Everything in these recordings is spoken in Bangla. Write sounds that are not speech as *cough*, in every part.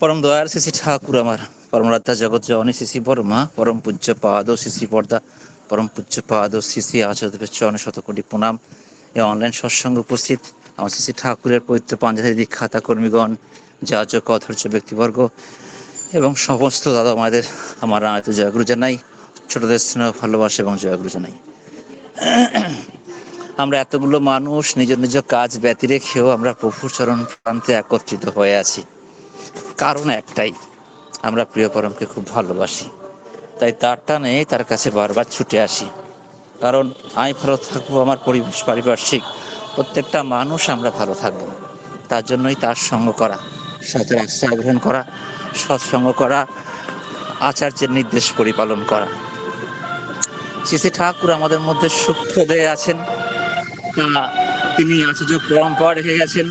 পরম দয়ার শ্রী ঠাকুর আমার। পরমরাধ্যা জগৎ জননী শ্রী বর্মা, পরম পূজ্য পাদ শ্রী পর্দা পরম পূজ্য পাদ শ্রী আচার্যদেবের চরণে শতকোটি প্রণাম। এই অনলাইন সৎসঙ্গ উপস্থিত আমার শ্রী ঠাকুরের পবিত্র পাঞ্জাবী দীক্ষাতা কর্মীগণ যাচক অধৈর্য ব্যক্তিবর্গ এবং সমস্ত দাদা মায়েদের আমার আয়ত জয়গুরু জানাই, ছোটদের স্নেহ, ভালোবাসা এবং জয়গুরু জানাই। আমরা এতগুলো মানুষ নিজ নিজ কাজ ব্যতি রেখেও আমরা প্রভুর চরণ প্রান্তে একত্রিত হয়ে আছি। কারণ একটাই, আমরা প্রিয় পরমকে খুব ভালোবাসি। তাই তার টানে তার কাছে বারবার ছুটে আসি। কারণ আমি ভালো থাকব, আমার পরিবেশ পারিপার্শ্বিক, প্রত্যেকটা মানুষ আমরা ভালো থাকব। তার জন্যই তার সঙ্গ করা, সাথে আশ্রয় গ্রহণ করা, সৎসঙ্গ করা, আচার্যের নির্দেশ পরিপালন করা। শ্রী ঠাকুর আমাদের মধ্যে সূক্ষ্ম দিয়ে আছেন তিনি আচার্য পরম্পরা রেখে গেছেন।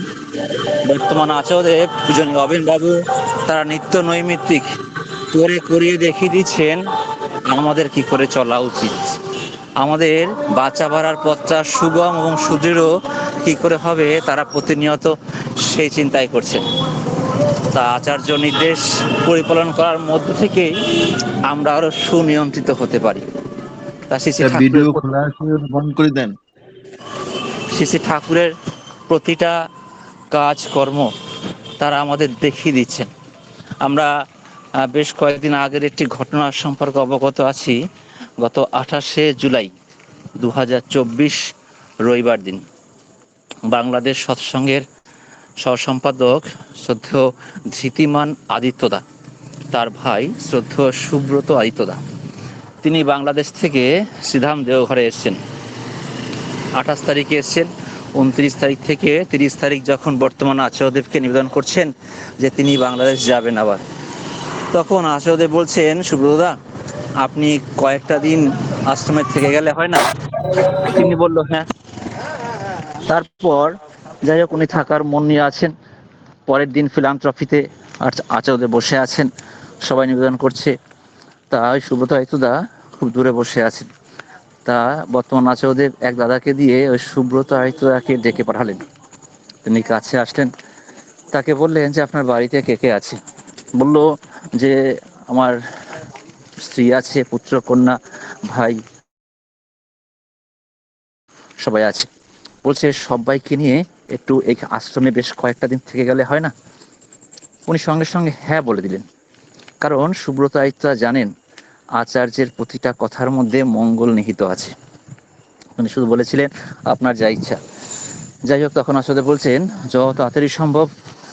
বর্তমান আচার্যদেব অবিন বাবু তারা নিত্য নৈমিত্তিক করে করিয়ে দেখিয়ে দিচ্ছেন আমাদের কি করে চলা উচিত? আমাদের বাচ্চা বাড়ার পথটা সুগম এবং সুদৃঢ় কি করে হবে তারা প্রতিনিয়ত সেই চিন্তাই করছেন। তা আচার্য নির্দেশ পরিপালন করার মধ্য থেকে আমরা আরও সুনিয়ন্ত্রিত হতে পারি। তা ভিডিও খোলা বন্ধ করে দেন। শ্রী ঠাকুরের প্রতিটা কাজ, কর্ম তারা আমাদের দেখিয়ে দিচ্ছেন। আমরা বেশ কয়েকদিন আগের একটি ঘটনার সম্পর্কে অবগত আছি। গত আঠাশে জুলাই দু হাজার চব্বিশ রবিবার দিন বাংলাদেশ সৎসঙ্গের সহসম্পাদক শ্রদ্ধ ধৃতিমান আদিত্যদা, তার ভাই শ্রদ্ধ সুব্রত আদিত্যদা, তিনি বাংলাদেশ থেকে শ্রীধাম দেওঘরে এসছেন। আঠাশ তারিখে এসছেন, উনত্রিশ তারিখ থেকে তিরিশ তারিখ যখন বর্তমান আচার্যদেবকে নিবেদন করছেন যে তিনি বাংলাদেশ যাবেন আবার। তখন আচার্যদেব বলছেন, সুব্রতদা, আপনি কয়েকটা দিন আশ্রমে থেকে গেলে হয় না? তিনি বলল হ্যাঁ। তারপর যাই হোক, উনি থাকার মন নিয়ে আছেন। পরের দিন ফিলাম ফিলান্থ্রফিতে আচার্যদেব বসে আছেন, সবাই নিবেদন করছে। তাই সুব্রত আয়তুদা খুব দূরে বসে আছেন। তা বর্তমান আচার্যদেব এক দাদাকে দিয়ে ওই সুব্রত আয়তুদাকে ডেকে পাঠালেন। তিনি কাছে আসলেন। তাকে বললেন যে, আপনার বাড়িতে কে কে আছে? বলল যে, আমার স্ত্রী আছে, পুত্র, কন্যা, ভাই, সবাই আছে। বলছে, সবাইকে নিয়ে একটু এই আশ্রমে বেশ কয়েকটা দিন থেকে গেলে হয় না? উনি সঙ্গে সঙ্গে হ্যাঁ বলে দিলেন। কারণ সুব্রত আয়ুক্তা জানেন আচার্যের প্রতিটা কথার মধ্যে মঙ্গল নিহিত আছে। উনি শুধু বলেছিলেন, আপনার যা ইচ্ছা। যাই হোক, তখন আসলে বলছেন, যত তাড়াতাড়ি সম্ভব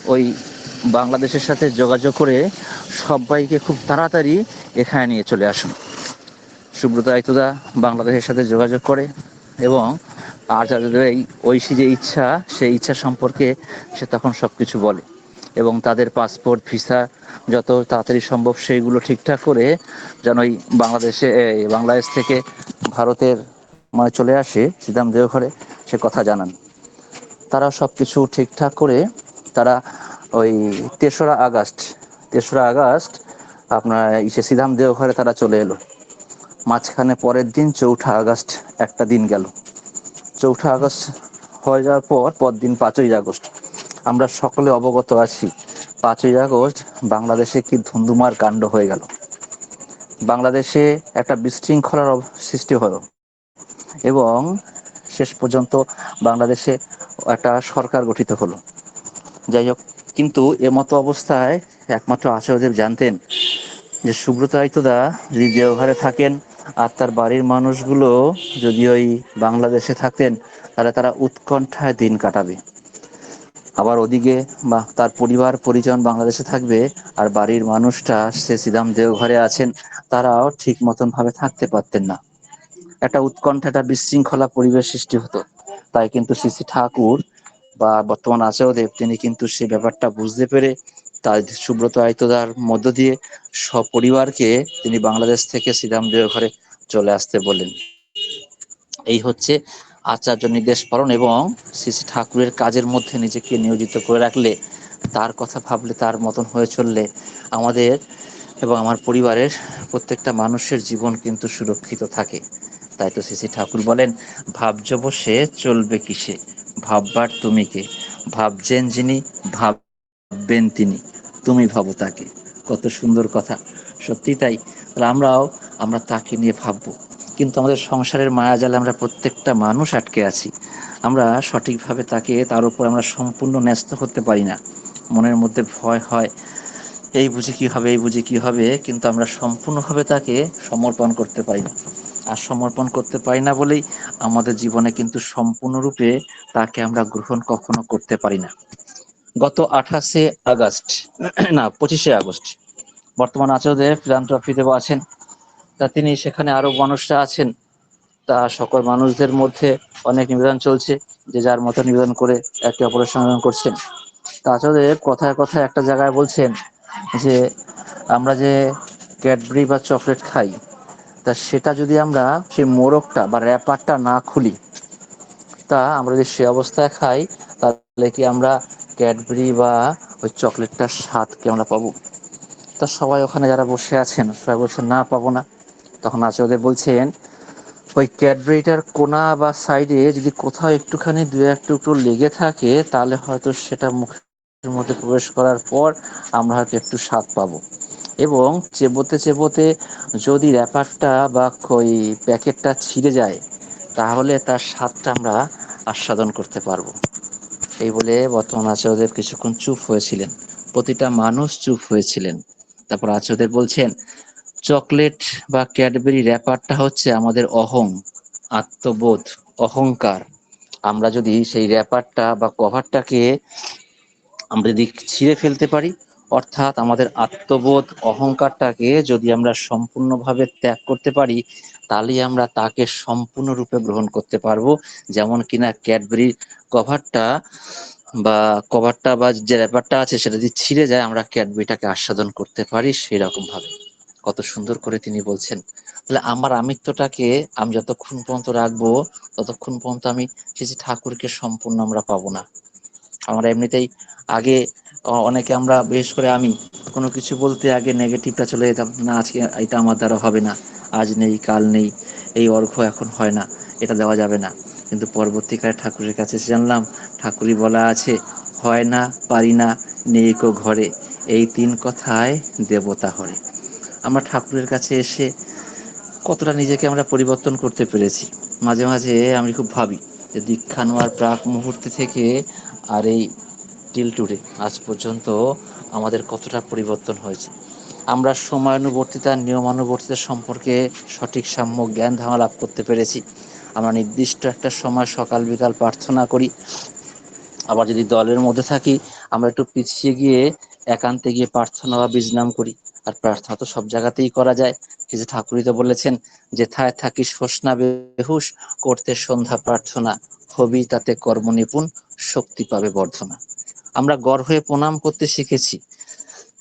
ওই বাংলাদেশের সাথে যোগাযোগ করে সবাইকে খুব তাড়াতাড়ি এখানে নিয়ে চলে আসুন। সুব্রত আয়তুদা বাংলাদেশের সাথে যোগাযোগ করে এবং আচার্যদের এই ঐশী যে ইচ্ছা, সেই ইচ্ছা সম্পর্কে সে তখন সব কিছু বলে। এবং তাদের পাসপোর্ট ভিসা যত তাড়াতাড়ি সম্ভব সেইগুলো ঠিকঠাক করে যেন ওই বাংলাদেশে বাংলাদেশ থেকে ভারতের মানে চলে আসে শ্রীদাম দেওঘরে সে কথা জানান। তারা সব কিছু ঠিকঠাক করে তারা ওই তেসরা আগস্ট তেসরা আগস্ট আপনার ইসে শ্রীধাম দেওঘরে তারা চলে এলো। মাঝখানে পরের দিন চৌঠা আগস্ট একটা দিন গেল। চৌঠা আগস্ট হয়ে যাওয়ার পর পরদিন পাঁচই আগস্ট। আমরা সকলে অবগত আছি। পাঁচই আগস্ট বাংলাদেশে কি ধুন্ধুমার কাণ্ড হয়ে গেল। বাংলাদেশে একটা বিশৃঙ্খলার সৃষ্টি হলো এবং শেষ পর্যন্ত বাংলাদেশে একটা সরকার গঠিত হলো। যাই হোক, কিন্তু এমতো অবস্থায় একমাত্র আচার্যদেব জানতেন যে সুব্রত আয়তদা যদি দেওঘরে থাকেন আর তার বাড়ির মানুষগুলো যদি ওই বাংলাদেশে থাকতেন, তাহলে তারা উৎকণ্ঠায় দিন কাটাবে। আবার ওদিকে বা তার পরিবার, পরিজন বাংলাদেশে থাকবে আর বাড়ির মানুষটা সে সিদাম দেওঘরে আছেন, তারাও ঠিক মতন ভাবে থাকতে পারতেন না। একটা উৎকণ্ঠা একটা বিশৃঙ্খলা পরিবেশ সৃষ্টি হতো। তাই কিন্তু শ্রী শ্রী ঠাকুর বা বর্তমান আচার্যদেব তিনি কিন্তু সে ব্যাপারটা বুঝতে পেরে তার সুব্রত আয়তদার মধ্য দিয়ে সপরিবারকে তিনি বাংলাদেশ থেকে শ্রীরাম ঘরে চলে আসতে বলেন এই হচ্ছে আচার্য নির্দেশ পালন এবং শ্রী ঠাকুরের কাজের মধ্যে নিজেকে নিয়োজিত করে রাখলে তার কথা ভাবলে তার মতন হয়ে চললে আমাদের এবং আমার পরিবারের প্রত্যেকটা মানুষের জীবন কিন্তু সুরক্ষিত থাকে। তাই তো শ্রী ঠাকুর বলেন ভাবজ বসে চলবে কিসে? ভাববার তুমি কে? ভাবছেন যিনি, ভাববেন তিনি। তুমি ভাবো তাকে। কত সুন্দর কথা। সত্যি তাই। তাহলে আমরাও, আমরা তাকে নিয়ে ভাববো। কিন্তু আমাদের সংসারের মায়াজালে আমরা প্রত্যেকটা মানুষ আটকে আছি। আমরা সঠিকভাবে তাকে তার উপর আমরা সম্পূর্ণ ন্যস্ত করতে পারি না। মনের মধ্যে ভয় হয়, এই বুঝে কি হবে, এই বুঝে কি হবে, কিন্তু আমরা সম্পূর্ণভাবে তাকে সমর্পণ করতে পারি না। আর সমর্পণ করতে পারি না বলেই আমাদের জীবনে কিন্তু সম্পূর্ণরূপে তাকে আমরা গ্রহণ কখনো করতে পারি না। গত আঠাশে আগস্ট, *clears throat* না, পঁচিশে আগস্ট, বর্তমান আচার্যদেব ফিলান্থ্রফিতে আছেন তা তিনি সেখানে আরও মানুষরা আছেন। তা সকল মানুষদের মধ্যে অনেক নিবেদন চলছে যে যার মতো নিবেদন করে একে অপরের সঙ্গে করছেন। তা আচার্যদেব কথায় কথায় একটা জায়গায় বলছেন যে, আমরা যে ক্যাডবেরি বা চকলেট খাই, তা সেটা যদি আমরা সেই মোড়কটা বা র্যাপারটা না খুলি, তা আমরা যদি সে অবস্থায় খাই, তাহলে কি আমরা ক্যাডবেরি বা ওই চকলেটটার স্বাদকে আমরা পাবো? তা সবাই ওখানে যারা বসে আছেন, সবাই বলছেন, না, পাবো না। তখন আচার্যদেব বলছেন, ওই ক্যাডবেরিটার কোনা বা সাইডে যদি কোথাও একটুখানি দু এক টুকরো লেগে থাকে, তাহলে হয়তো সেটা মুখের মধ্যে প্রবেশ করার পর আমরা হয়তো একটু স্বাদ পাবো। এবং চেবোতে চেবোতে যদি র্যাপারটা বা ওই প্যাকেটটা ছিঁড়ে যায়, তাহলে তার স্বাদটা আমরা আস্বাদন করতে পারব। এই বলে বর্তমান আচার্যদেব কিছুক্ষণ চুপ হয়েছিলেন। প্রতিটা মানুষ চুপ হয়েছিলেন। তারপর আচার্যদেব বলছেন চকলেট বা ক্যাডবেরি র্যাপারটা হচ্ছে আমাদের অহং, আত্মবোধ, অহংকার। আমরা যদি সেই র্যাপারটা বা কভারটাকে আমরা যদি ছিঁড়ে ফেলতে পারি, অর্থাৎ আমাদের আত্মবোধ, অহংকারটাকে যদি আমরা সম্পূর্ণভাবে ত্যাগ করতে পারি, তাহলেই আমরা তাকে সম্পূর্ণরূপে গ্রহণ করতে পারব। যেমন কিনা ক্যাডবেরি কভারটা বা কভারটা বা যে র্যাপারটা আছে, সেটা যদি ছিঁড়ে যায়, আমরা ক্যাডবেরিটাকে আস্বাদন করতে পারি সেই রকম ভাবে কত সুন্দর করে তিনি বলছেন, তাহলে আমার আমিত্বটাকে আমি যতক্ষণ পর্যন্ত রাখব, ততক্ষণ পর্যন্ত আমি শ্রী ঠাকুরকে সম্পূর্ণ আমরা পাবো না। আমরা এমনিতেই আগে অনেকে আমরা বিশেষ করে আমি কোনো কিছু বলতে আগে নেগেটিভটা চলে যেতাম, না, আজকে এটা আমার দ্বারা হবে না, আজ নেই, কাল নেই, এই অর্ঘ্য এখন হয় না, এটা দেওয়া যাবে না। কিন্তু পরবর্তীকালে ঠাকুরের কাছে জানলাম, ঠাকুরই বলা আছে, হয় না, পারি না, নেই কো ঘরে, এই তিন কথায় দেবতা হরে। আমরা ঠাকুরের কাছে এসে কতটা নিজেকে আমরা পরিবর্তন করতে পেরেছি। মাঝে মাঝে আমি খুব ভাবি যে দীক্ষা নেওয়ার প্রাক মুহূর্তে থেকে আর এই টিল টুডে আজ পর্যন্ত আমাদের কতটা পরিবর্তন হয়েছে। আমরা সময়ানুবর্তিতা, নিয়মানুবর্তিতা সম্পর্কে সঠিক সাম্য, জ্ঞান ধারণা লাভ করতে পেরেছি। আমরা নির্দিষ্ট একটা সময় সকাল বিকাল প্রার্থনা করি। আবার যদি দলের মধ্যে থাকি আমরা একটু পিছিয়ে গিয়ে একান্তে গিয়ে প্রার্থনা বা বিজনাম করি। আর প্রার্থনা তো সব জায়গাতেই করা যায়। কিছু ঠাকুরই তো বলেছেন যে, থায় থাকি শোষণা বেহুশ, করতে সন্ধ্যা প্রার্থনা। হবি তাতে কর্ম নিপুণ, শক্তি পাবে বর্ধনা। আমরা গড় হয়ে প্রণাম করতে শিখেছি।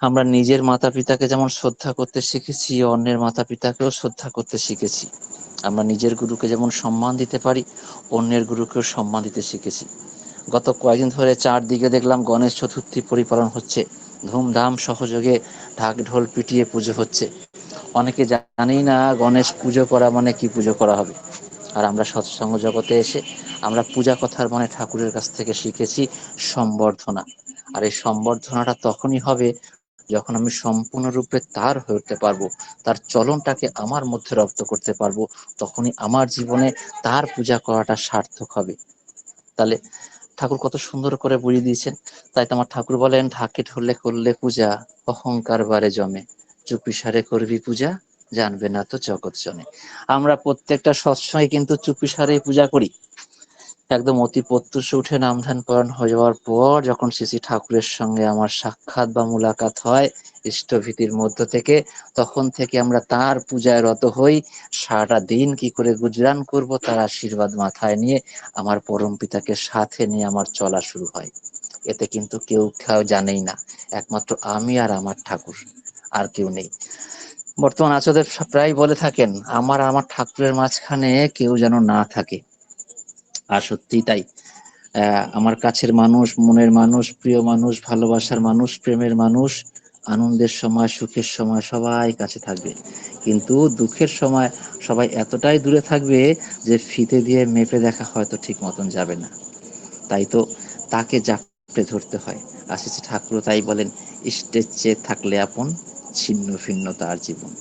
আমরা নিজের মাতা পিতাকে যেমন শ্রদ্ধা করতে শিখেছি, অন্যের মাতা পিতাকেও শ্রদ্ধা করতে শিখেছি। আমরা নিজের গুরুকে যেমন সম্মান দিতে পারি, অন্যের গুরুকেও সম্মান দিতে শিখেছি। গত কয়েকদিন ধরে চারদিকে দেখলাম গণেশ চতুর্থী পরিপালন হচ্ছে। ধুমধাম সহযোগে ঢাক ঢোল পিটিয়ে পুজো হচ্ছে। অনেকে জানেই না গণেশ পুজো করা মানে কি পুজো করা হবে। আর আমরা সৎসঙ্গ জগতে এসে আমরা পূজা কথার মানে ঠাকুরের কাছ থেকে শিখেছি সম্বর্ধনা। আর এই সম্বর্ধনাটা তখনই হবে যখন আমি সম্পূর্ণরূপে তার হয়ে উঠতে পারব, তার চলনটাকে আমার মধ্যে রপ্ত করতে পারব, তখনই আমার জীবনে তার পূজা করাটা সার্থক হবে। তাহলে ঠাকুর কত সুন্দর করে বুঝিয়ে দিয়েছেন। তাই তোমার ঠাকুর বলেন, ঢাকে ঢোলে করলে পূজা, অহংকার বারে জমে। চুপিসারে করবি পূজা, জানবে না তো জগৎ জনে আমরা প্রত্যেকটা সৎসময় কিন্তু চুপিসারে পূজা করি। একদম অতি প্রত্যুষে উঠে নামধান পরায়ণ হয়ে যাওয়ার পর যখন শ্রী ঠাকুরের সঙ্গে আমার সাক্ষাৎ বা মুলাকাত হয় ইষ্টভীতির মধ্য থেকে, তখন থেকে আমরা তার পূজায় রত হই। সারাটা দিন কি করে গুজরান করব তার আশীর্বাদ মাথায় নিয়ে আমার পরম পিতাকে সাথে নিয়ে আমার চলা শুরু হয়। এতে কিন্তু কেউ কেউ জানেই না, একমাত্র আমি আর আমার ঠাকুর, আর কেউ নেই। বর্তমান আচার্যদেব প্রায় বলে থাকেন, আমার আমার ঠাকুরের মাঝখানে কেউ যেন না থাকে। আর সত্যি তাই। আমার কাছের মানুষ, মনের মানুষ, প্রিয় মানুষ, ভালোবাসার মানুষ, প্রেমের মানুষ, আনন্দের সময়, সুখের সময় সবাই কাছে থাকবে। কিন্তু দুঃখের সময় সবাই এতটাই দূরে থাকবে যে ফিতে দিয়ে মেপে দেখা হয়তো ঠিক মতন যাবে না। তাই তো তাকে জাপটে ধরতে হয়। আশিস ঠাকুর তাই বলেন, স্টেজ চেয়ে থাকলে আপন ছিন্ন ভিন্ন তার জীবন।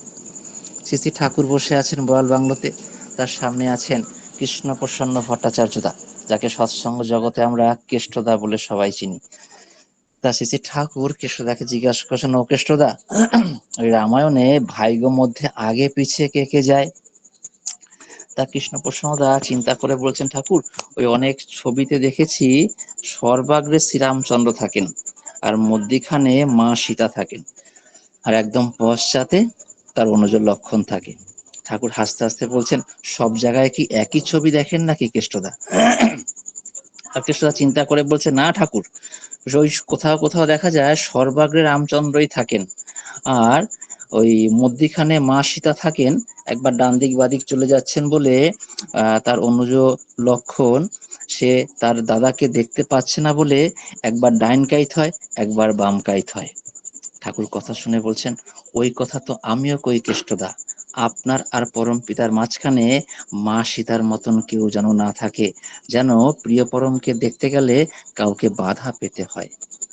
শ্রী ঠাকুর বসে আছেন বয়াল বাংলোতে। তার সামনে আছেন কৃষ্ণ প্রসন্ন ভট্টাচার্যদা, যাকে সৎসঙ্গ জগতে আমরা কেষ্টদা বলে সবাই চিনি। তা শ্রী ঠাকুর কেষ্টদাকে জিজ্ঞাসা করছেন, ও কেষ্টদা, ওই রামায়ণে ভাইগো মধ্যে আগে পিছিয়ে কে কে যায়? তা কৃষ্ণ প্রসন্নদা চিন্তা করে বলছেন, ঠাকুর, ওই অনেক ছবিতে দেখেছি সর্বাগ্রে শ্রীরামচন্দ্র থাকেন আর মধ্যিখানে মা সীতা থাকেন। আর একদম পশ্চাতে তার অনুজ লক্ষণ থাকে। ঠাকুর হাসতে হাসতে বলছেন, সব জায়গায় কি একই ছবি দেখেন নাকি কেষ্টদা? আর কেষ্টদা চিন্তা করে বলছে, না ঠাকুর, ওই কোথাও কোথাও দেখা যায় সর্বাগ্রে রামচন্দ্রই থাকেন। আর ওই মধ্যিখানে মা সীতা থাকেন, একবার ডান দিক বাদিক চলে যাচ্ছেন বলে তার অনুজ লক্ষণ, সে তার দাদাকে দেখতে পাচ্ছে না বলে একবার ডাইন কাইত হয়, একবার বাম কাইত হয়। ঠাকুর কথা শুনে বলছেন, ওই কথা তো আমিও কই কেষ্টদা? আপনার আর পরম পিতার মাঝখানে মা সীতার মতন কেউ যেন না থাকে, যেন প্রিয় পরমকে দেখতে গেলে কাউকে বাধা পেতে হয়।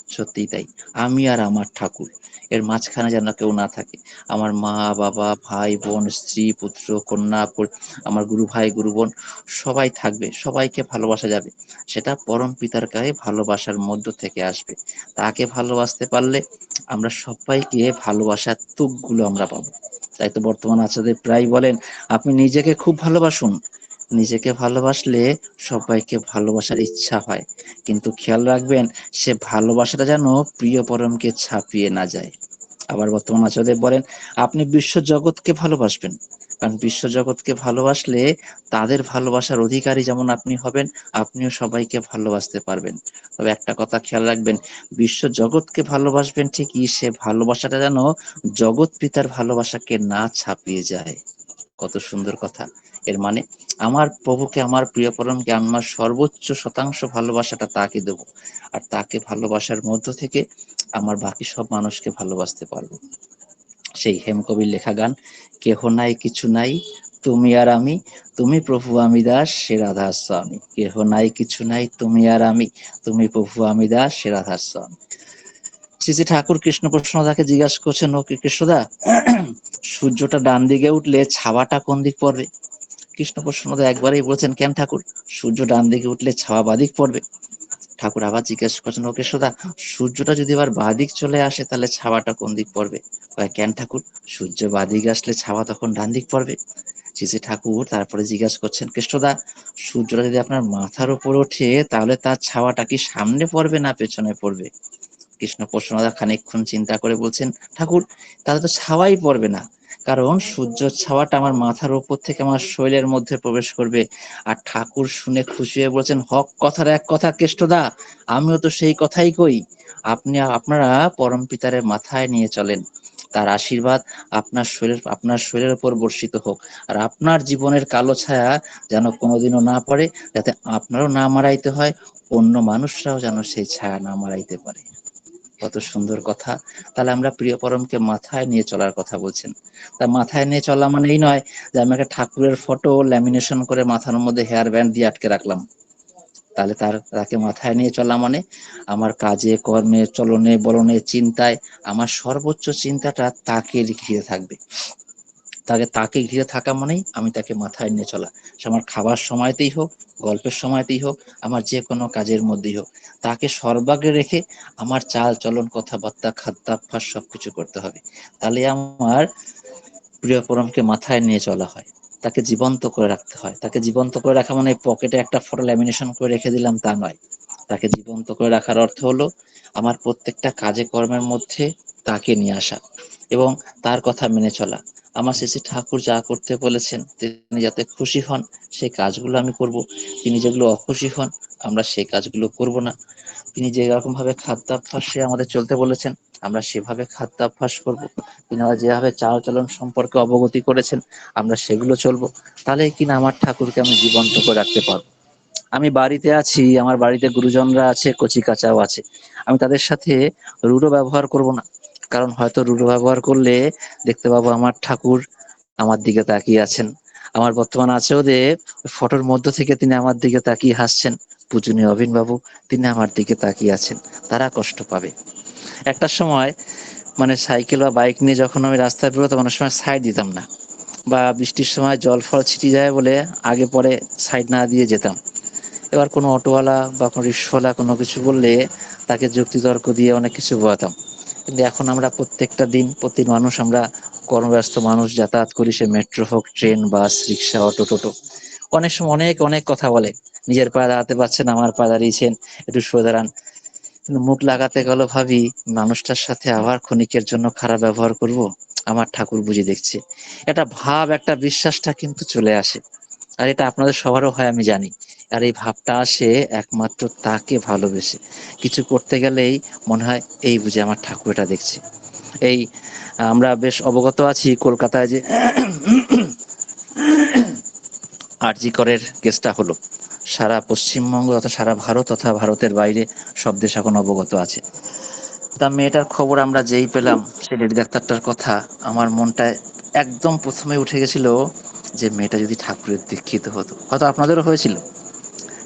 সত্যিই তাই। আমি আর আমার ঠাকুর। এর মাঝখানে যেন কেউ না থাকে। আমার মা, বাবা, ভাই, বোন, স্ত্রী, পুত্র, কন্যা আমার গুরু ভাই, গুরু বোন, সবাই থাকবে, সবাইকে ভালোবাসা যাবে। সেটা পরম পিতার গায়ে ভালোবাসার মধ্য থেকে আসবে। তাকে ভালোবাসতে পারলে আমরা সবাইকে ভালোবাসার তুকগুলো আমরা পাবো। তাই তো বর্তমান আচার্যদের প্রায় বলেন, আপনি নিজেকে খুব ভালোবাসুন নিজেকে ভালোবাসলে সবাইকে ভালোবাসার ইচ্ছা হয়। কিন্তু খেয়াল রাখবেন, সে ভালোবাসাটা যেন প্রিয় পরমকে ছাপিয়ে না যায়। আবার বর্তমান আচার্যদেব বলেন, আপনি বিশ্ব জগৎকে ভালোবাসবেন। কারণ বিশ্ব জগৎকে ভালোবাসলে তাদের ভালোবাসার অধিকারী যেমন আপনি হবেন, আপনিও সবাইকে ভালোবাসতে পারবেন। তবে একটা কথা খেয়াল রাখবেন, বিশ্ব জগৎকে ভালোবাসবেন ঠিকই, সে ভালোবাসাটা যেন জগৎ পিতার ভালোবাসাকে না ছাপিয়ে যায়। কত সুন্দর কথা। এর মানে আমার প্রভুকে, আমার প্রিয় পরমকে, আমার সর্বোচ্চ শতাংশ ভালোবাসাটা তাকে দেব। আর তাকে ভালোবাসার মধ্য থেকে আমার বাকি সব মানুষকে ভালোবাসতে পারব। সেই হেমকবির লেখা গান, কেহ নাই, কিছু নাই, তুমি আর আমি, তুমি প্রভু আমি দাস, সে রাধার স্বামী কেহ নাই, কিছু নাই, তুমি আর আমি, তুমি প্রভু আমি দাস, সে রাধার স্বামী শ্রী ঠাকুর কৃষ্ণ প্রশ্নদাকে জিজ্ঞাসা করছেন, ও কৃষ্ণদা, সূর্যটা ডান দিকে উঠলে ছাওয়াটা কোন দিক পড়বে? কৃষ্ণ প্রশ্নদা একবারেই বলেছেন, কেন ঠাকুর? সূর্য ডান দিকে উঠলে ছাওয়া বাদিক পড়বে। ঠাকুর আবার জিজ্ঞেস করছেন, ও কৃষ্ণদা সূর্যটা যদি আবার বাদিক চলে আসে, তাহলে ছাওয়াটা কোন দিক পড়বে? কেন ঠাকুর? সূর্য বাদিক আসলে ছাওয়া তখন ডান দিক পড়বে? শ্রী ঠাকুর তারপরে জিজ্ঞাসা করছেন কৃষ্ণদা সূর্যটা যদি আপনার মাথার উপর ওঠে, তাহলে তার ছাওয়াটা কি সামনে পড়বে না পেছনে পড়বে? কৃষ্ণ প্রসন্নদা খানিকক্ষণ চিন্তা করে বলছেন, ঠাকুর, তাহলে তো ছাওয়াই পড়বে না। কারণ সূর্য ছাওয়াটা আমার মাথার উপর থেকে আমার শরীরের মধ্যে প্রবেশ করবে। আর ঠাকুর শুনে খুশি হয়ে বলছেন, হক কথার এক কথা, কেষ্টদা, আমিও তো সেই কথাই কই। আপনি, আপনারা পরম পিতারের মাথায় নিয়ে চলেন। তার আশীর্বাদ আপনার শরীর, আপনার শরীরের উপর বর্ষিত হোক। আর আপনার জীবনের কালো ছায়া যেন কোনোদিনও না পড়ে, যাতে আপনারও না মারাইতে হয়, অন্য মানুষরাও যেন সেই ছায়া না মারাইতে পারে। কত সুন্দর কথা। তাহলে আমরা প্রিয় পরমকে মাথায় নিয়ে চলার কথা বলছেন। তা মাথায় নিয়ে চলা মানে এই নয় যে আমি একটা ঠাকুরের ফটো ল্যামিনেশন করে মাথার মধ্যে হেয়ার ব্যান্ড দিয়ে আটকে রাখলাম। তাহলে তার, তাকে মাথায় নিয়ে চলা মানে আমার কাজে, কর্মে, চলনে, বলনে, চিন্তায়, আমার সর্বোচ্চ চিন্তাটা তাকে লিখিয়ে থাকবে। তাকে তাকে ঘিরে থাকা মানেই আমি তাকে মাথায় নিয়ে চলা। সে আমার খাবার সময়তেই হোক, গল্পের সময়তেই হোক, আমার যে কোনো কাজের মধ্যেই হোক, তাকে সর্বাগ্রে রেখে আমার চাল চলন, কথাবার্তা, খাদ্যাভ্যাস সবকিছু করতে হবে। তাহলে আমার প্রিয় পরমকে মাথায় নিয়ে চলা হয়। তাকে জীবন্ত করে রাখতে হয়। তাকে জীবন্ত করে রাখা মানে পকেটে একটা ফটো ল্যামিনেশন করে রেখে দিলাম, তা নয়। তাকে জীবন্ত করে রাখার অর্থ হলো, আমার প্রত্যেকটা কাজে কর্মের মধ্যে তাকে নিয়ে আসা এবং তার কথা মেনে চলা। আমার শ্রী ঠাকুর যা করতে বলেছেন, তিনি যাতে খুশি হন সেই কাজগুলো আমি করব। তিনি যেগুলো অখুশি হন, আমরা সেই কাজগুলো করব না। তিনি যে রকম ভাবে খাদ্যাভ্যাসে আমাদের চলতে বলেছেন, আমরা সেভাবে খাদ্যাভ্যাস করব। তিনি যেভাবে চাল চলন সম্পর্কে অবগতি করেছেন, আমরা সেগুলো চলবো। তাহলে কিনা আমার ঠাকুরকে আমি জীবন্ত করে রাখতে পারব? আমি বাড়িতে আছি, আমার বাড়িতে গুরুজনরা আছে কচি কাচাও আছে। আমি তাদের সাথে রুড়ো ব্যবহার করব না, কারণ হয়তো রুড়ো ব্যবহার করলে দেখতে পাবো আমার ঠাকুর আমার দিকে তাকিয়ে আছেন। আমার বর্তমান আছেও যে ফটোর মধ্য থেকে তিনি আমার দিকে তাকিয়ে হাসছেন। পূজনীয় অভিন বাবু তিনি আমার দিকে তাকিয়ে আছেন। তারা কষ্ট পাবে। একটা সময় মানে সাইকেল বা বাইক নিয়ে যখন আমি রাস্তায় বেরোতাম, অনেক সময় সাইড দিতাম না। বা বৃষ্টির সময় জল ফল ছিটি যায় বলে আগে পরে সাইড না দিয়ে যেতাম। এবার কোনো অটোওয়ালা বা কোনো রিক্সাওয়ালা কোনো কিছু বললে তাকে যুক্তিতর্ক দিয়ে অনেক কিছু বোঝাতাম। কিন্তু এখন আমরা প্রত্যেকটা দিন প্রতি মানুষ আমরা কর্মব্যস্ত মানুষ, যাতায়াত করি, সে মেট্রো হোক, ট্রেন, বাস, রিক্সা, অটো, টোটো। অনেক সময় অনেক অনেক কথা বলে। নিজের পায়ে দাঁড়াতে পারছেন, আমার পা দাঁড়িয়েছেন, একটু সরে দাঁড়ান। মুখ লাগাতে গেল ভাবি, মানুষটার সাথে আবার ক্ষণিকের জন্য খারাপ ব্যবহার করব? আমার ঠাকুর বুঝি দেখছে। এটা ভাব, একটা বিশ্বাসটা কিন্তু চলে আসে। আর এটা আপনাদের সবারও হয়, আমি জানি। আর এই ভাবটা আসে একমাত্র তাকে ভালোবেসে। কিছু করতে গেলেই মনে হয় এই বুঝে আমার ঠাকুর এটা দেখছে। এই, আমরা বেশ অবগত আছি কলকাতায় যে আরজি করের কেসটা হলো। সারা পশ্চিমবঙ্গ তথা সারা ভারত তথা ভারতের বাইরে সব দেশ এখন অবগত আছে। তা মেয়েটার খবর আমরা যেই পেলাম সে লেডি ডাক্তারটার কথা, আমার মনটায় একদম প্রথমে উঠে গেছিল যে মেয়েটা যদি ঠাকুরের দীক্ষিত হতো। হয়তো আপনাদেরও হয়েছিল।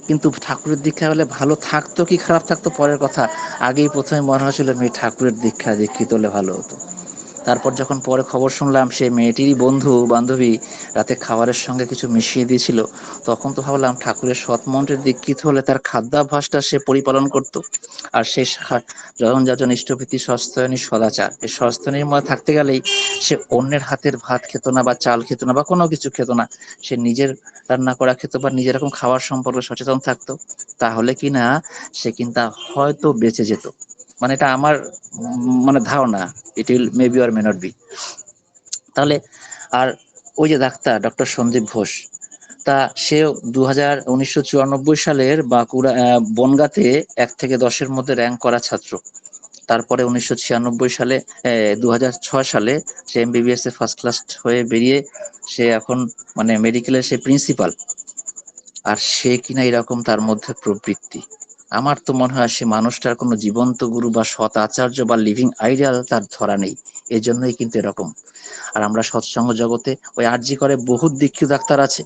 কিন্তু ঠাকুরের দীক্ষা হলে ভালো থাকতো কি খারাপ থাকতো? পরের কথা। আগেই প্রথমে মনে হয়েছিল, মেয়ে ঠাকুরের দীক্ষা, দীক্ষিত হলে ভালো হতো। তারপর যখন পরে খবর শুনলাম সে মেয়েটিরই বন্ধু, বান্ধবী রাতে খাবারের সঙ্গে কিছু মিশিয়ে দিয়েছিল, তখন তো ভাবলাম ঠাকুরের সৎমন্ত্রের দীক্ষিত হলে তার খাদ্যাভ্যাসটা সে পরিপালন করত। আর সেই যখন যাজন ইষ্টভীতি সস্তয়নী সদাচার, এই সস্তয়নীর মধ্যে থাকতে গেলেই সে অন্যের হাতের ভাত খেত না বা চাল খেত না বা কোনো কিছু খেত না। সে নিজের রান্না করা খেত বা নিজের এরকম খাওয়ার সম্পর্কে সচেতন থাকতো। তাহলে কি না, সে কিন্তু হয়তো বেঁচে যেত। মানে এটা আমার মানে ধারণা it will maybe or may not be তাহলে, আর ওই যে ডাক্তার ডক্টর সন্দীপ ঘোষ, তা সে দু হাজার সালের বাঁকুড়া বনগাতে এক থেকে দশের মধ্যে র্যাঙ্ক করা ছাত্র। তারপরে উনিশশো ছিয়ানব্বই সালে দু হাজার ছয় সালে সে এমবিবিএস এ ফার্স্ট ক্লাস হয়ে বেরিয়ে সে এখন মানে মেডিকেলের সে প্রিন্সিপাল আর সে কিনা এরকম তার মধ্যে প্রবৃত্তি। আমার তো মনে হয় সে মানুষটার কোনো জীবন্ত গুরু বা সৎ আচার্য বা লিভিং আইডিয়াল তার ধরা নেই। এজন্যই কিন্তু এরকম। আর আমরা সৎসঙ্গ জগতে ওই আর্জি করে বহুত দীক্ষিত ডাক্তার আছে,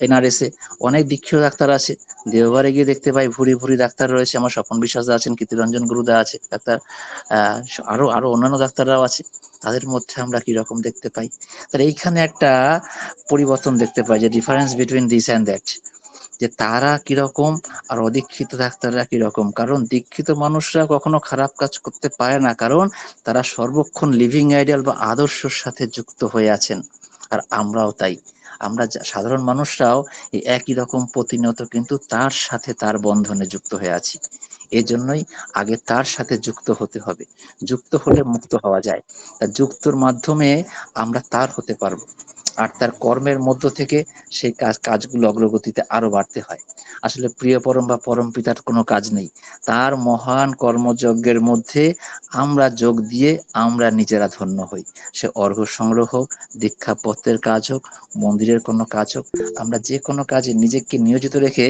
এনআরএসে অনেক দীক্ষিত ডাক্তার আছে। দেওবারে গিয়ে দেখতে পাই ভুরি ভুরি ডাক্তার রয়েছে, আমার স্বপন বিশ্বাস আছেন, কীর্তিরঞ্জন গুরুদা আছে, ডাক্তার, আহ, আরও আরও অন্যান্য ডাক্তাররাও আছে। তাদের মধ্যে আমরা কি রকম দেখতে পাই? তাহলে এইখানে একটা পরিবর্তন দেখতে পাই, যে difference between this and that যে তারা কীরকম আর অদীক্ষিত ডাক্তাররা কীরকম। কারণ দীক্ষিত মানুষরা কখনো খারাপ কাজ করতে পারে না, কারণ তারা সর্বক্ষণ লিভিং আইডিয়াল বা আদর্শের সাথে যুক্ত হয়ে আছেন। আর আমরাও তাই। আমরা সাধারণ মানুষরাও একই রকম প্রতিনিয়ত কিন্তু তার সাথে তার বন্ধনে যুক্ত হয়ে আছি। এজন্যই আগে তার সাথে যুক্ত হতে হবে। যুক্ত হলে মুক্ত হওয়া যায়। তা যুক্তর মাধ্যমে আমরা তার হতে পারব। আর তার কর্মের মধ্য থেকে সেই কাজ কাজগুলো অগ্রগতিতে আরও বাড়তে হয়। আসলে প্রিয় পরম বা পরম পিতার কোনো কাজ নেই। তার মহান কর্মযজ্ঞের মধ্যে আমরা যোগ দিয়ে আমরা নিজেরা ধন্য হই। সে অর্ঘ সংগ্রহ হোক দীক্ষাপত্রের কাজ হোক, মন্দিরের কোনো কাজ হোক, আমরা যে কোনো কাজে নিজেকে নিয়োজিত রেখে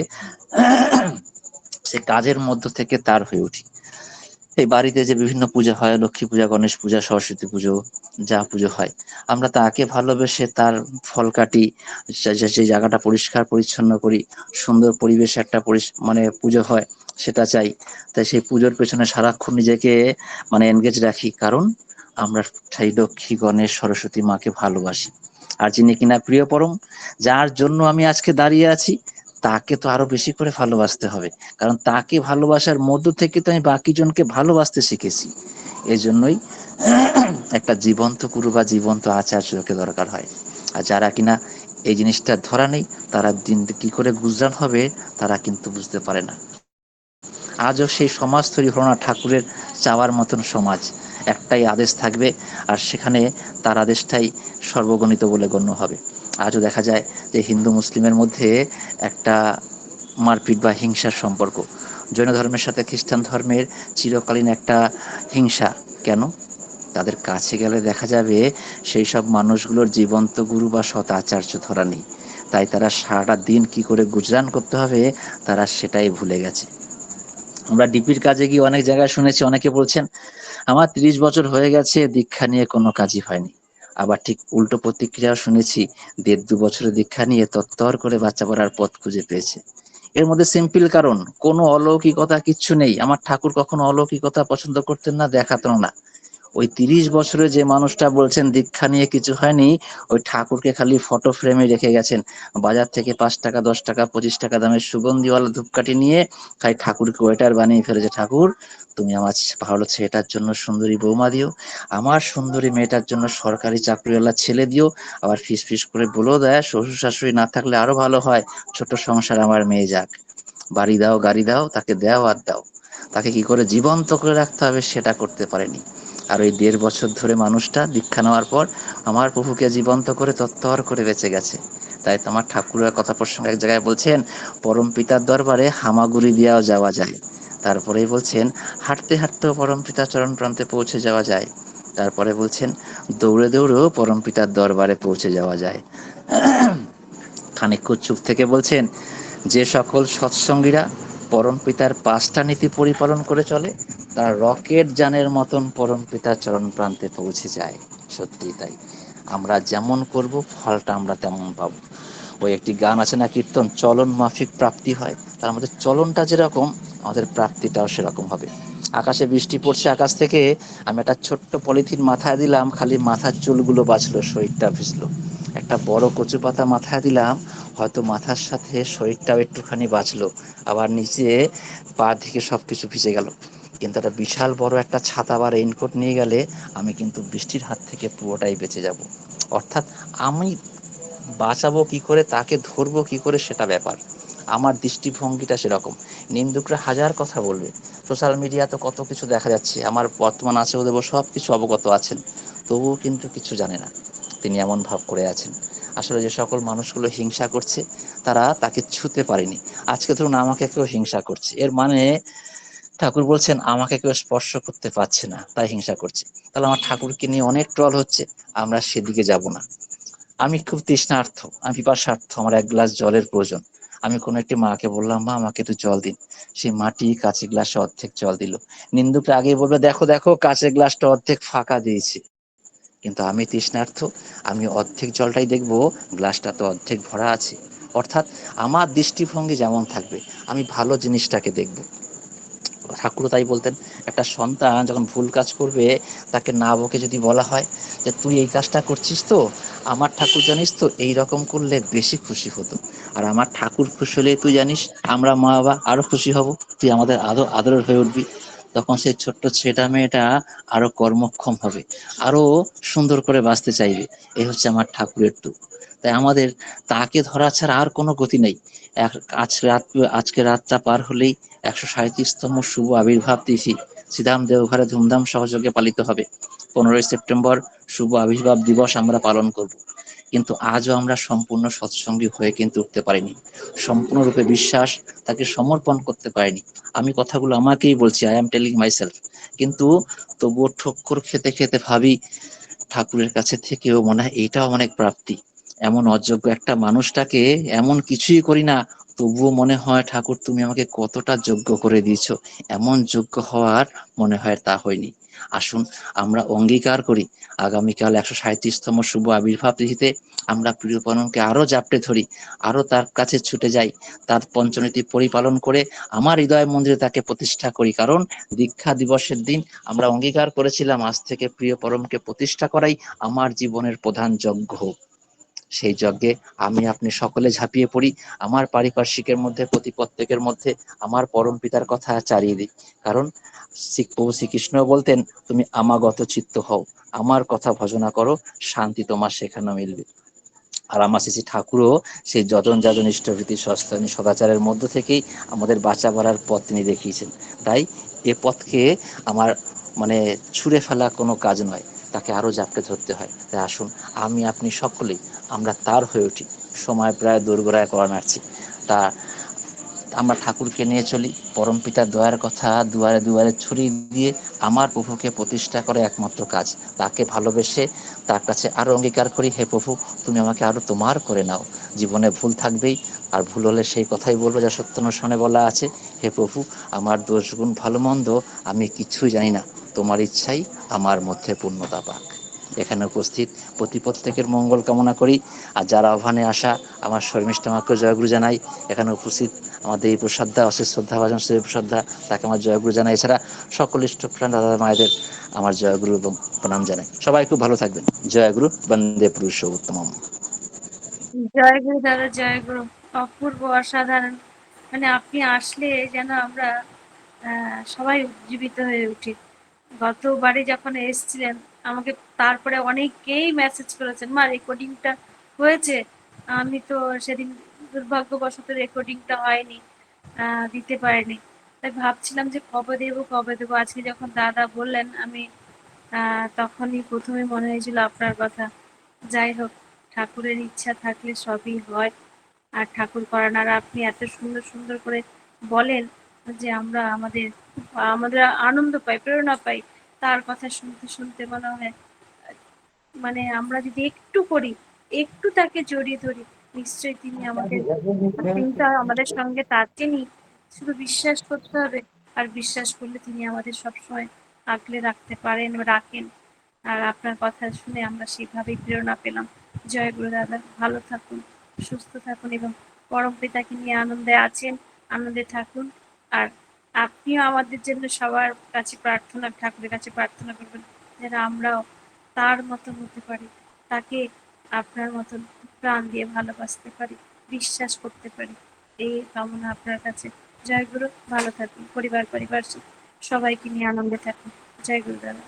*clears throat* সে কাজের মধ্য থেকে তার হয়ে উঠি। এই বাড়িতে যে বিভিন্ন পূজা হয়, লক্ষ্মী পূজা, গণেশ পূজা, সরস্বতী পুজো, যা পুজো হয়। আমরা তাকে ভালোবেসে তার ফল কাটি যে জায়গাটা পরিষ্কার, পরিচ্ছন্ন করি, সুন্দর পরিবেশে একটা মানে পুজো হয়, সেটা চাই। তাই সেই পুজোর পেছনে সারাক্ষণ নিজেকে মানে এনগেজ রাখি। কারণ আমরা সেই লক্ষ্মী, গণেশ, সরস্বতী মাকে ভালোবাসি। আর যিনি কিনা প্রিয় পরম যার জন্য আমি আজকে দাঁড়িয়ে আছি তাকে তো আরও বেশি করে ভালোবাসতে হবে। কারণ তাকে ভালোবাসার মধ্য থেকে তো আমি বাকি জনকে ভালোবাসতে শিখেছি। এই জন্যই *clears throat* একটা জীবন্ত গুরু বা জীবন্ত আচার্যকে দরকার হয়। আর যারা কিনা এই জিনিসটা ধরা নেই, তারা দিন কি করে গুজরান হবে, তারা কিন্তু বুঝতে পারে না। আজও সেই সমাজ তৈরি হলো না, ঠাকুরের চাওয়ার মতন সমাজ। একটাই আদেশ থাকবে, আর সেখানে তার আদেশটাই সর্বগণিত বলে গণ্য হবে। আজও দেখা যায় যে হিন্দু মুসলিমের মধ্যে একটা মারপিট বা হিংসার সম্পর্ক। জৈন ধর্মের সাথে খ্রিস্টান ধর্মের চিরকালীন একটা হিংসা। কেন? তাদের কাছে গেলে দেখা যাবে সেই সব মানুষগুলোর জীবন্ত গুরু বা সৎ আচার্য ধরা নেই। তাই তারা সারাটা দিন কি করে গুজরান করতে হবে, তারা সেটাই ভুলে গেছে। আমরা ডিপির কাজে গিয়ে অনেক জায়গায় শুনেছি, অনেকে বলছেন, আমার ত্রিশ বছর হয়ে গেছে, দীক্ষা নিয়ে কোনো কাজই হয়নি। আবার ঠিক উল্টো প্রতিক্রিয়াও শুনেছি, দেড় দু বছরের দীক্ষা নিয়ে তত্তর করে বাচ্চা পড়ার পথ খুঁজে পেয়েছে। এর মধ্যে সিম্পল কারণ, কোনো অলৌকিকতা কিচ্ছু নেই। আমার ঠাকুর কখনো অলৌকিকতা পছন্দ করতেন না দেখাতেন না। ওই তিরিশ বছরে যে মানুষটা বলছেন, দীক্ষা নিয়ে কিছু হয়নি, ওই ঠাকুরকে খালি ফটো ফ্রেমে রেখে গেছেন। বাজার থেকে পাঁচ টাকা, দশ টাকা, পঁচিশ টাকা দামের সুগন্ধিওয়ালা ধূপকাঠি নিয়ে খালি ঠাকুরকে ওয়েটার বানিয়ে ফেলেছে। ঠাকুর, তুমি আমার ভালো ছেলেটার জন্য সুন্দরী বৌমা দিও, আমার সুন্দরী মেয়েটার জন্য সরকারি চাকরিওয়ালা ছেলে দিও, আবার ফিস ফিস করে বলেও দেয়, শ্বশুর শাশুড়ি না থাকলে আরও ভালো হয়, ছোট সংসার আমার মেয়ে যাক। বাড়ি দাও, গাড়ি দাও, তাকে দেও আর দাও। তাকে কি করে জীবন্ত করে রাখতে হবে সেটা করতে পারেনি। আর ওই দেড় বছর ধরে মানুষটা দীক্ষা নেওয়ার পর আমার প্রভুকে জীবন্ত করে তত্তর করে বেঁচে গেছে। তাই তো আমার ঠাকুরের কথা প্রসঙ্গে এক জায়গায় বলছেন, পরম পিতার দরবারে হামাগুড়ি দিয়াও যাওয়া যায়। তারপরেই বলছেন, হাঁটতে হাঁটতেও পরম পিতার চরণ প্রান্তে পৌঁছে যাওয়া যায়। তারপরে বলছেন, দৌড়ে দৌড়েও পরম পিতার দরবারে পৌঁছে যাওয়া যায়। খানিক চুপ থেকে বলছেন, যে সকল সৎসঙ্গীরা পরম পিতার পাঁচটা নীতি পরিপালন করে চলে, তারা রকেট যানের মতন পরম পিতার চরণ প্রান্তে পৌঁছে যায়। সত্যি তাই। আমরা যেমন করব, ফলটা আমরা তেমন পাবো। ওই একটি গান আছে না, কীর্তন, চলন মাফিক প্রাপ্তি হয়। তার মধ্যে চলনটা যেরকম, আমাদের প্রাপ্তিটাও সেরকম হবে। আকাশে বৃষ্টি পড়ছে আকাশ থেকে, আমি একটা ছোট্ট পলিথিন মাথায় দিলাম, খালি মাথার চুলগুলো বাঁচলো, শরীরটা ভিজলো। একটা বড় কচু পাতা মাথায় দিলাম, হয়তো মাথার সাথে শরীরটাও একটুখানি বাঁচলো। আবার নিচে পা থেকে সবকিছু ভিজে গেল। কিন্তু একটা বিশাল বড় একটা ছাতা বা রেইনকোট নিয়ে গেলে আমি কিন্তু বৃষ্টির হাত থেকে পুরোটাই বেঁচে যাব। অর্থাৎ আমি বাঁচাবো কি করে, তাকে ধরবো কি করে সেটা ব্যাপার। আমার দৃষ্টিভঙ্গিটা সেরকম। নিন্দুকরা হাজার কথা বলবে। সোশ্যাল মিডিয়া তো কত কিছু দেখা যাচ্ছে। আমার বর্তমান আছে ওদের সব কিছু অবগত আছেন। তবুও কিন্তু কিছু জানে না। তিনি এমন ভাব করে আছেন। আসলে যে সকল মানুষগুলো হিংসা করছে, তারা তাকে ছুতে পারেনি। আজকে ধরুন আমাকে কেউ হিংসা করছে। এর মানে ঠাকুর বলছেন, আমাকে কেউ স্পর্শ করতে পারছে না, তাই হিংসা করছে। তাহলে আমার ঠাকুরকে নিয়ে অনেক ট্রল হচ্ছে, আমরা সেদিকে যাব না। আমি খুব তৃষ্ণার্থ, আমি পিপাসার্থ, আমার এক গ্লাস জলের প্রয়োজন। আমি কোনো একটি মাকে বললাম, মা, আমাকে একটু জল দিন। সেই মাটি কাঁচের গ্লাসে অর্ধেক জল দিল। নিন্দুকরা আগে বলবে, দেখো দেখো, কাঁচের গ্লাসটা অর্ধেক ফাঁকা দিয়েছে। কিন্তু আমি তৃষ্ণার্থ, আমি অর্ধেক জলটাই দেখব, গ্লাসটা তো অর্ধেক ভরা আছে। অর্থাৎ আমার দৃষ্টিভঙ্গি যেমন থাকবে, আমি ভালো জিনিসটাকে দেখব। ঠাকুর তাই বলতেন, একটা সন্তান যখন ভুল কাজ করবে, তাকে না বকে যদি বলা হয় যে, তুই এই কাজটা করছিস তো, আমার ঠাকুর জানিস তো, এই রকম করলে বেশি খুশি হতো। আর আমার ঠাকুর খুশি হলে তুই জানিস, আমরা মা বাবা আরও খুশি হব, তুই আমাদের আদর, আদরের হয়ে উঠবি। তখন সেই ছোট্ট ছেটা মেয়েটা আরও কর্মক্ষম হবে, আরও সুন্দর করে বাঁচতে চাইবে। এই হচ্ছে আমার ঠাকুরের টুক তাই আমাদের তাকে ধরা ছাড়া আর কোনো গতি নেই। আজ রাত, আজকে রাতটা পার হলেই একশো সাঁত্রিশতম শুভ আবির্ভাব তিথি শ্রীধাম দেওঘরে ধুমধাম সহযোগে পালিত হবে। পনেরোই সেপ্টেম্বর শুভ আবির্ভাব দিবস আমরা পালন করব। কিন্তু আজও আমরা সম্পূর্ণ সৎসঙ্গী হয়ে কিন্তু উঠতে পারিনি। সম্পূর্ণরূপে বিশ্বাস তাকে সমর্পণ করতে পারিনি। আমি কথাগুলো আমাকেই বলছি আই এম টেলিং মাইসেলফ কিন্তু তবুও ঠক্কর খেতে খেতে ভাবি, ঠাকুরের কাছে থেকেও মনে হয় এইটাও অনেক প্রাপ্তি। এমন অযোগ্য একটা মানুষটাকে এমন কিছুই করি না, তবুও মনে হয়, ঠাকুর তুমি আমাকে কতটা যোগ্য করে দিয়েছ। এমন যোগ্য হওয়ার মনে হয় তা হয়নি। আসুন, আমরা অঙ্গীকার করি। আগামীকাল একশো সাঁত্রিশতম শুভ আবির্ভাব তিথিতে আমরা প্রিয়পনকে আরও জাপটে ধরি আরও তার কাছে ছুটে যাই। তার পঞ্চনীতি পরিপালন করে আমার হৃদয় মন্দিরে তাকে প্রতিষ্ঠা করি। কারণ দীক্ষা দিবসের দিন আমরা অঙ্গীকার করেছিলাম, আজ থেকে প্রিয় পরমকে প্রতিষ্ঠা করাই আমার জীবনের প্রধান যজ্ঞ। সেই যজ্ঞে আমি আপনি সকলে ঝাঁপিয়ে পড়ি। আমার পারিপার্শ্বিকের মধ্যে, প্রতি প্রত্যেকের মধ্যে আমার পরম পিতার কথা চারিয়ে দিই। কারণ প্রভু শ্রীকৃষ্ণ বলতেন, তুমি আমাগত চিত্ত হও। আমার কথা ভজনা করো। শান্তি তোমার সেখানে মিলবে। আর আমার শ্রী ঠাকুরও সেই যজন যাজন ইষ্টভীতি সস্তানী সদাচারের মধ্য থেকেই আমাদের বাঁচা বাড়ার পথ তিনি দেখিয়েছেন। তাই এ পথকে আমার মানে ছুঁড়ে ফেলা কোনো কাজ নয়। তাকে আরও জাপটে ধরতে হয়। তাই আসুন, আমি, আপনি সকলেই, আমরা তার হয়ে উঠি। সময় প্রায় দোরগোড়ায় করা নাড়ছি। তা, আমরা ঠাকুরকে নিয়ে চলি। পরম পিতার দয়ার কথা দুয়ারে দুয়ারে ছুরি দিয়ে আমার প্রভুকে প্রতিষ্ঠা করে একমাত্র কাজ। তাকে ভালোবেসে তার কাছে আরও অঙ্গীকার করি, হে প্রভু, তুমি আমাকে আরও তোমার করে নাও। জীবনে ভুল থাকবেই, আর ভুল হলে সেই কথাই বলব যা সত্যনুসরণে বলা আছে। হে প্রভু, আমার দোষগুণ ভালো মন্দ আমি কিছুই জানি না। তোমার ইচ্ছাই আমার মধ্যে পূর্ণতা পাক। এখানে উপস্থিত প্রতি প্রত্যেকের মঙ্গল কামনা করি। আর যারা আহ্বানে আসা, আমার শর্মিষ্ঠ মাকে জয়গুরু জানাই। এখানে উপস্থিত আমাদের এই প্রসাদা অশেষ শ্রদ্ধা, ভাজন শ্রী প্রসাদা তাকে আমার জয়গুরু জানাই। এছাড়া সকল ইষ্টপ্রাণ দাদা মায়েদের আমার জয়গুরু এবং প্রণাম জানাই। সবাই খুব ভালো থাকবেন। জয়গুরু বন্দে পুরুষ উত্তম জয় গুরু দাদা জয় গুরু অপূর্ব, অসাধারণ। মানে আপনি আসলে যেন আমরা সবাই উজ্জীবিত হয়ে উঠি। গতবারে যখন এসেছিলেন, আমাকে তারপরে অনেকেই মেসেজ করেছেন, মা রেকর্ডিংটা হয়েছে। আমি তো সেদিন দুর্ভাগ্যবশত রেকর্ডিংটা হয়নি দিতে পারিনি। তাই ভাবছিলাম যে কবে দেবো কবে দেবো? আজকে যখন দাদা বললেন, আমি তখনই প্রথমে মনে হয়েছিল আপনার কথা। যাই হোক, ঠাকুরের ইচ্ছা থাকলে সবই হয়। আর ঠাকুর করান আর আপনি এত সুন্দর সুন্দর করে বলেন যে আমরা আমাদের আমাদের আনন্দ পাই প্রেরণা পাই তার কথা শুনতে শুনতে মনে হয় মানে আমরা যদি একটু করি, একটু তাকে জড়িয়ে ধরি, নিশ্চয়ই তিনি আমাদের চিন্তা আমাদের সঙ্গে তাকে নিয়ে শুধু বিশ্বাস করতে হবে, আর বিশ্বাস করলে তিনি আমাদের সবসময় আগলে রাখতে পারেন রাখেন। আর আপনার কথা শুনে আমরা সেভাবেই প্রেরণা পেলাম। জয় গুরু দাদা ভালো থাকুন, সুস্থ থাকুন এবং পরম পিতাকে নিয়ে আনন্দে আছেন, আনন্দে থাকুন। আর আপনিও আমাদের জন্য সবার কাছে প্রার্থনা, ঠাকুরের কাছে প্রার্থনা করবেন যেন আমরাও তার মতন হতে পারি, তাকে আপনার মতন প্রাণ দিয়ে ভালোবাসতে পারি, বিশ্বাস করতে পারি। এই কামনা আপনার কাছে। জয় গুরু, ভালো থাকুন। পরিবার পরিবার, সবাইকে নিয়ে আনন্দে থাকুন। জয় গুরু দাদা।